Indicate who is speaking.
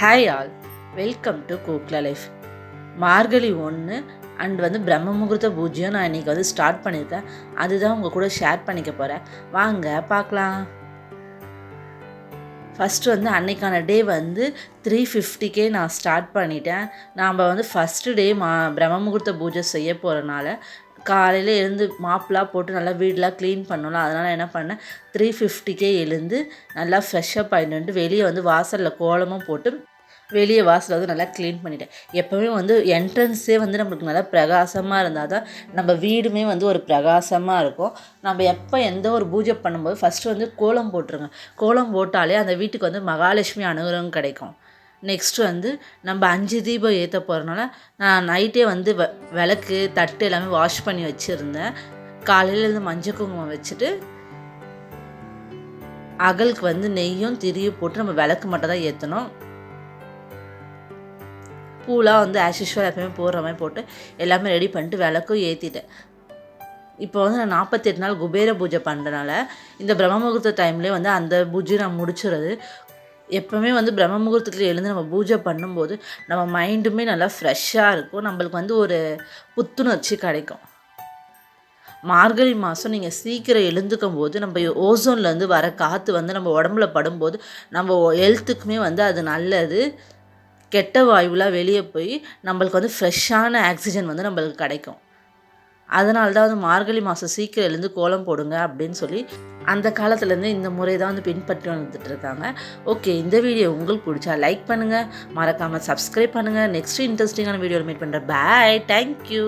Speaker 1: Hi all welcome to கூக்லா life மார்கழி ஒன்று and வந்து பிரம்ம முகூர்த்த பூஜ்யம் நான் இன்றைக்கி வந்து ஸ்டார்ட் பண்ணியிருக்கேன் அதுதான் உங்கள் கூட ஷேர் பண்ணிக்க போகிறேன் வாங்க பார்க்கலாம். ஃபஸ்ட்டு வந்து அன்னைக்கான டே வந்து த்ரீ ஃபிஃப்டிக்கே நான் ஸ்டார்ட் பண்ணிட்டேன். நாம் வந்து ஃபஸ்ட்டு டே மா பிரம்ம முகூர்த்த பூஜை செய்ய போகிறனால காலையில் எழுந்து மாப்லாம் போட்டு நல்லா வீடெலாம் க்ளீன் பண்ணணும். அதனால் என்ன பண்ணேன் த்ரீ ஃபிஃப்டிக்கே எழுந்து நல்லா ஃப்ரெஷ்ஷப் ஆகிட்டு வந்துட்டு வெளியே வந்து வாசலில் கோலமும் போட்டு வெளியே வாசலை வந்து நல்லா க்ளீன் பண்ணிட்டேன். எப்போவுமே வந்து என்ட்ரன்ஸே வந்து நம்மளுக்கு நல்லா பிரகாசமாக இருந்தால் தான் நம்ம வீடுமே வந்து ஒரு பிரகாசமாக இருக்கும். நம்ம எப்போ எந்த ஒரு பூஜை பண்ணும்போது ஃபஸ்ட்டு வந்து கோலம் போட்டுருங்க. கோலம் போட்டாலே அந்த வீட்டுக்கு வந்து மகாலட்சுமி அனுகிரகம் கிடைக்கும். நெக்ஸ்ட்டு வந்து நம்ம அஞ்சு தீபம் ஏற்ற போகிறனால நான் நைட்டே வந்து வ விளக்கு தட்டு எல்லாமே வாஷ் பண்ணி வச்சுருந்தேன். காலையில் இருந்து மஞ்சள் குங்குமம் வச்சுட்டு அகலுக்கு வந்து நெய்யும் திரியும் போட்டு நம்ம விளக்கு மட்டும் தான் ஏற்றணும் பூலாம் வந்து ஆஸ் யூஷுவல் எப்பவுமே போடுற மாதிரி போட்டு எல்லாமே ரெடி பண்ணிட்டு விளக்கும் ஏற்றிட்டேன் இப்போ வந்து நான் நாற்பத்தெட்டு நாள் குபேர பூஜை பண்ணுறனால இந்த பிரம்ம முகூர்த்த டைம்லேயே வந்து அந்த பூஜை நான் முடிச்சுறது எப்போவுமே வந்து பிரம்ம முகூர்த்தத்தில் எழுந்து நம்ம பூஜை பண்ணும்போது நம்ம மைண்டுமே நல்லா ஃப்ரெஷ்ஷாக இருக்கும். நம்மளுக்கு வந்து ஒரு புத்துணர்ச்சி கிடைக்கும். மார்கழி மாதம் நீங்கள் சீக்கிரம் எழுந்துக்கும் போது நம்ம ஓசோன்லேருந்து வர காற்று வந்து நம்ம உடம்புல படும்போது நம்ம ஹெல்த்துக்குமே வந்து அது நல்லது. கெட்ட வாயுலாம் வெளியே போய் நம்மளுக்கு வந்து ஃப்ரெஷ்ஷான ஆக்சிஜன் வந்து நம்மளுக்கு கிடைக்கும். அதனால தான் வந்து மார்கழி மாதம் சீக்கிரம் எழுந்து கோலம் போடுங்க அப்படின்னு சொல்லி அந்த காலத்துலேருந்து இந்த முறை தான் வந்து பின்பற்றி வந்துட்டு இருக்காங்க. ஓகே இந்த வீடியோ உங்களுக்கு பிடிச்சா லைக் பண்ணுங்கள் மறக்காமல் சப்ஸ்கிரைப் பண்ணுங்கள் நெக்ஸ்ட் இன்ட்ரெஸ்டிங்கான வீடியோவில் மீட் பண்ணுறேன் பாய் தேங்க்யூ